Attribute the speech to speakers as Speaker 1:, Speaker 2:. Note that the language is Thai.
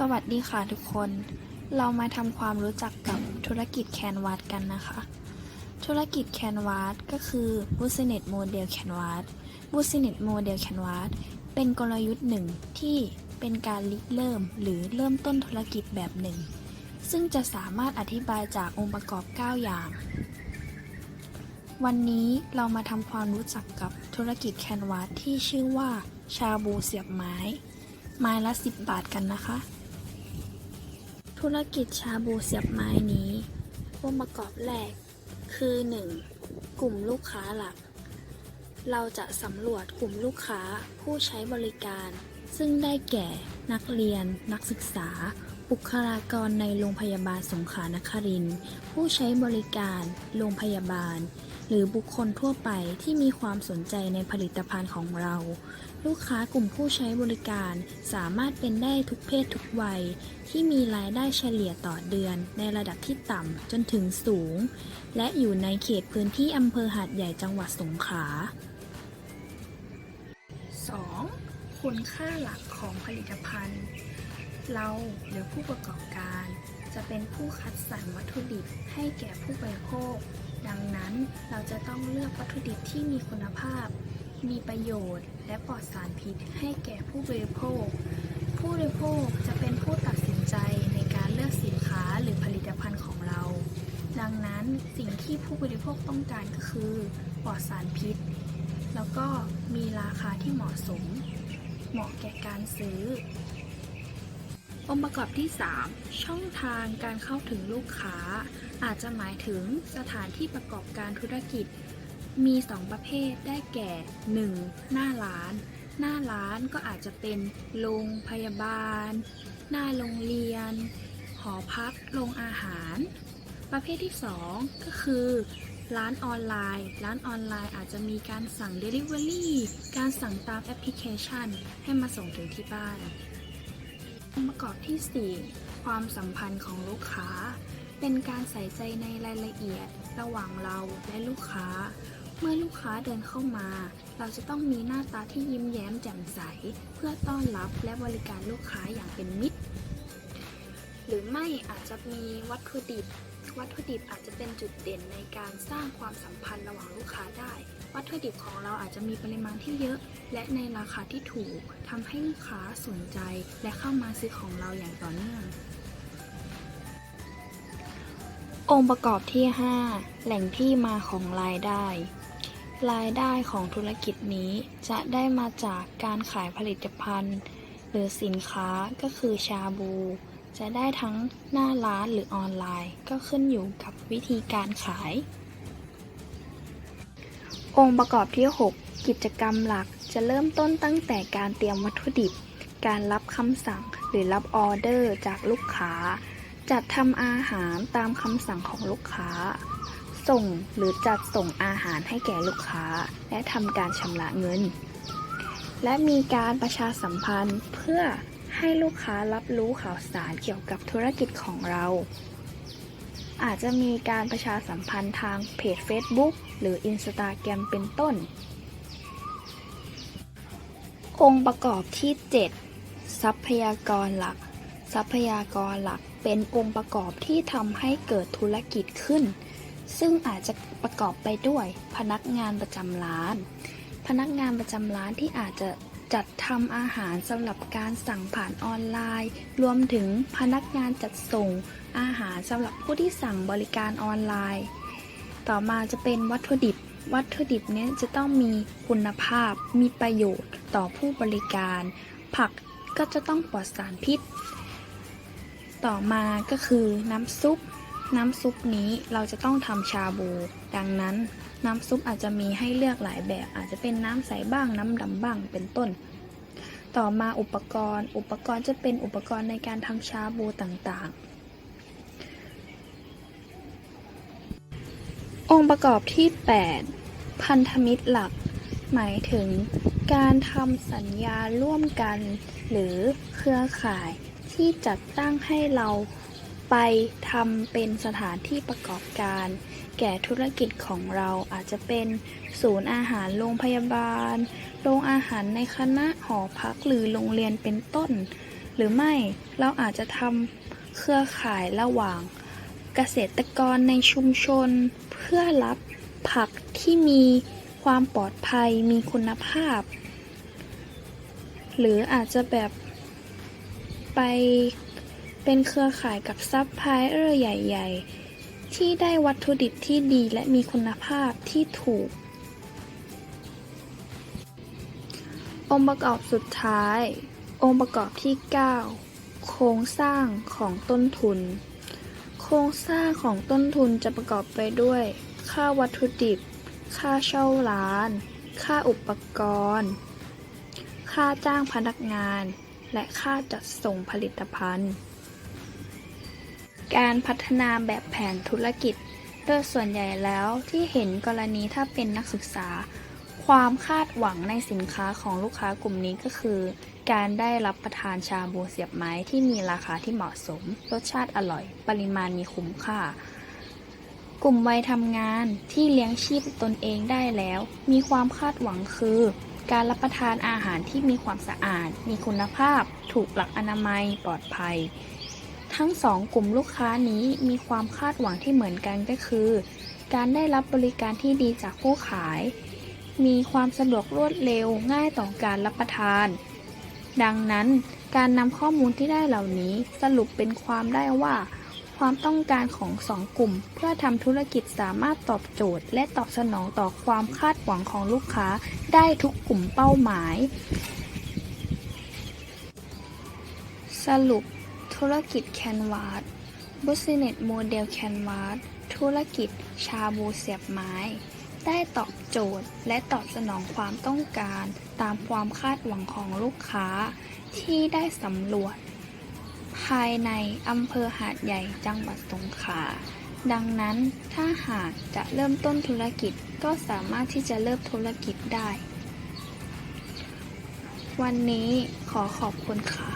Speaker 1: สวัสดีค่ะทุกคน เรามาทำความรู้จักกับธุรกิจแคนวาสกันนะคะ ธุรกิจแคนวาสก็คือ Business Model Canvas Business Model Canvas เป็นกลยุทธ์หนึ่งที่เป็นการริเริ่มหรือเริ่มต้นธุรกิจแบบหนึ่ง ซึ่งจะสามารถอธิบายจากองค์ประกอบ 9 อย่าง วันนี้เรามาทำความรู้จักกับธุรกิจแคนวาสที่ชื่อว่าชาบูเสียบไม้ ไม้ละ 10 บาทกันนะคะ ธุรกิจชาบูเสียบไม้นี้องค์ประกอบแรก คือ 1. กลุ่มลูกค้าหลัก เราจะสำรวจกลุ่มลูกค้าผู้ใช้บริการ ซึ่งได้แก่นักเรียน นักศึกษา บุคลากรในโรงพยาบาลสงขลานครินผู้ใช้บริการ โรงพยาบาล หรือบุคคลทั่วไปที่มีความสนใจในผลิตภัณฑ์ของเรา ลูกค้ากลุ่มผู้ใช้บริการสามารถเป็นได้ทุกเพศทุกวัย ที่มีรายได้เฉลี่ยต่อเดือน ในระดับที่ต่ำจนถึงสูง และอยู่ในเขตพื้นที่อำเภอหาดใหญ่จังหวัดสงขลา 2. คุณค่าหลักของผลิตภัณฑ์ เราหรือผู้ประกอบการ จะเป็นผู้คัดสรรวัตถุดิบให้แก่ผู้บริโภค ดังนั้นเราจะต้องเลือกวัตถุดิบที่มีคุณภาพ มีประโยชน์ และปลอดสารพิษให้แก่ผู้บริโภค ผู้บริโภคจะเป็นผู้ตัดสินใจในการเลือกสินค้าหรือผลิตภัณฑ์ของเรา ดังนั้นสิ่งที่ผู้บริโภคต้องการก็คือปลอดสารพิษ แล้วก็มีราคาที่เหมาะสม เหมาะแก่การซื้อ องค์ประกอบที่ 3 ช่องทางการเข้าถึงลูกค้า อาจจะหมายถึงสถานที่ประกอบการธุรกิจ มี 2 ประเภทได้แก่ 1. หน้าร้าน หน้าร้านก็อาจจะเป็นโรงพยาบาล หน้าโรงเรียน หอพักโรงอาหาร ประเภทที่ 2 ก็คือ ร้านออนไลน์ ร้านออนไลน์อาจจะมีการสั่ง Delivery การสั่งตามแอปพลิเคชัน ให้มาส่งถึงที่บ้าน องค์ประกอบที่ 4 ความสัมพันธ์ของลูกค้า เป็นการใส่ใจในรายละเอียดระหว่างเราและลูกค้า เมื่อลูกค้าเดินเข้ามา เราจะต้องมีหน้าตาที่ยิ้มแย้มแจ่มใส เพื่อต้อนรับและบริการลูกค้าอย่างเป็นมิตร หรือไม่อาจจะมีวัตถุดิบ วัตถุดิบอาจจะเป็นจุดเด่นในการสร้างความสัมพันธ์ระหว่างลูกค้าได้ วัตถุดิบของเราอาจจะมีปริมาณที่เยอะ และในราคาที่ถูกทำให้ลูกค้าสนใจ และเข้ามาซื้อของเราอย่างต่อเนื่อง องค์ประกอบที่ 5 แหล่งที่มาของรายได้ รายได้ของธุรกิจนี้จะได้มาจากการขายผลิตภัณฑ์ หรือสินค้าก็คือชาบู จะได้ทั้งหน้าร้านหรือออนไลน์ก็ขึ้นอยู่กับวิธีการขาย องค์ประกอบที่ 6 กิจกรรมหลักจะเริ่มต้นตั้งแต่การเตรียมวัตถุดิบ การรับคำสั่งหรือรับออเดอร์จากลูกค้า จัดทำอาหารตามคำสั่งของลูกค้า ส่งหรือจัดส่งอาหารให้แก่ลูกค้า และทำการชำระเงิน และมีการประชาสัมพันธ์เพื่อ ให้ลูกค้ารับรู้ข่าวสารเกี่ยวกับธุรกิจของเรา อาจจะมีการประชาสัมพันธ์ทางเพจ Facebook หรือ Instagram เป็นต้น องค์ประกอบที่ 7 ทรัพยากรหลัก ทรัพยากรหลักเป็นองค์ประกอบที่ทำให้เกิดธุรกิจขึ้น ซึ่งอาจจะประกอบไปด้วย พนักงานประจำร้าน พนักงานประจำร้านที่อาจจะ จัดทำอาหารสำหรับการสั่งผ่านออนไลน์ รวมถึงพนักงานจัดส่ง อาหารสำหรับผู้ที่สั่งบริการออนไลน์ ต่อมาจะเป็นวัตถุดิบ วัตถุดิบเนี้ยจะต้องมีคุณภาพ มีประโยชน์ต่อผู้บริการ ผักก็จะต้องปลอดสารพิษ ต่อมาก็คือน้ำซุป น้ำซุปนี้เราจะต้องทำชาบู ดังนั้น น้ำซุปอาจจะมีให้เลือกหลายแบบ อาจจะเป็นน้ำใสบ้างน้ำดำบ้างเป็นต้น ต่อมาอุปกรณ์ อุปกรณ์จะเป็นอุปกรณ์ในการทำชาบูต่างๆ องค์ประกอบที่ 8 พันธมิตรหลัก หมายถึงการทำสัญญาร่วมกัน หรือเครือข่ายที่จัดตั้งให้เราไปทำเป็นสถานที่ประกอบการ แก่ธุรกิจของเราอาจจะเป็นศูนย์อาหารโรงพยาบาล โรงอาหารในคณะหอพักหรือโรงเรียนเป็นต้น หรือไม่เราอาจจะทำเครือข่ายระหว่างเกษตรกรในชุมชน เพื่อรับผักที่มีความปลอดภัยมีคุณภาพ หรืออาจจะแบบไปเป็นเครือข่ายกับซัพพลายเออร์ใหญ่ ๆ ที่ได้วัตถุดิบที่ดีและมีคุณภาพที่ถูก องค์ประกอบสุดท้าย องค์ประกอบที่ 9 โครงสร้างของต้นทุน โครงสร้างของต้นทุนจะประกอบไปด้วย ค่าวัตถุดิบ ค่าเช่าร้าน ค่าอุปกรณ์ ค่าจ้างพนักงาน และค่าจัดส่งผลิตภัณฑ์ การพัฒนาแบบแผนธุรกิจ โดยส่วนใหญ่แล้วที่เห็นกรณีถ้าเป็นนักศึกษา ความคาดหวังในสินค้าของลูกค้ากลุ่มนี้ก็คือ การได้รับประทานชาบูเสียบไม้ที่มีราคาที่เหมาะสม รสชาติอร่อย ปริมาณมีคุ้มค่า กลุ่มวัยทำงานที่เลี้ยงชีพตนเองได้แล้ว มีความคาดหวังคือการรับประทานอาหารที่มีความสะอาด มีคุณภาพ ถูกหลักอนามัย ปลอดภัย ทั้งสองกลุ่มลูกค้านี้มีความคาดหวังที่เหมือนกันก็คือ การได้รับบริการที่ดีจากผู้ขาย มีความสะดวกรวดเร็วง่ายต่อการรับประทาน ดังนั้นการนำข้อมูลที่ได้เหล่านี้สรุปเป็นความได้ว่า ความต้องการของสองกลุ่ม เพื่อทำธุรกิจสามารถตอบโจทย์ และตอบสนองต่อความคาดหวังของลูกค้าได้ทุกกลุ่มเป้าหมาย สรุป ธุรกิจแคนวาส Business Model Canvas ธุรกิจชาบูเสียบไม้ ได้ตอบโจทย์และตอบสนองความต้องการตามความคาดหวังของลูกค้า ที่ได้สำรวจ ภายในอำเภอหาดใหญ่จังหวัดสงขลาดังนั้นถ้าหากจะเริ่มต้นธุรกิจก็สามารถที่จะเริ่มธุรกิจได้ วันนี้ขอขอบคุณค่ะ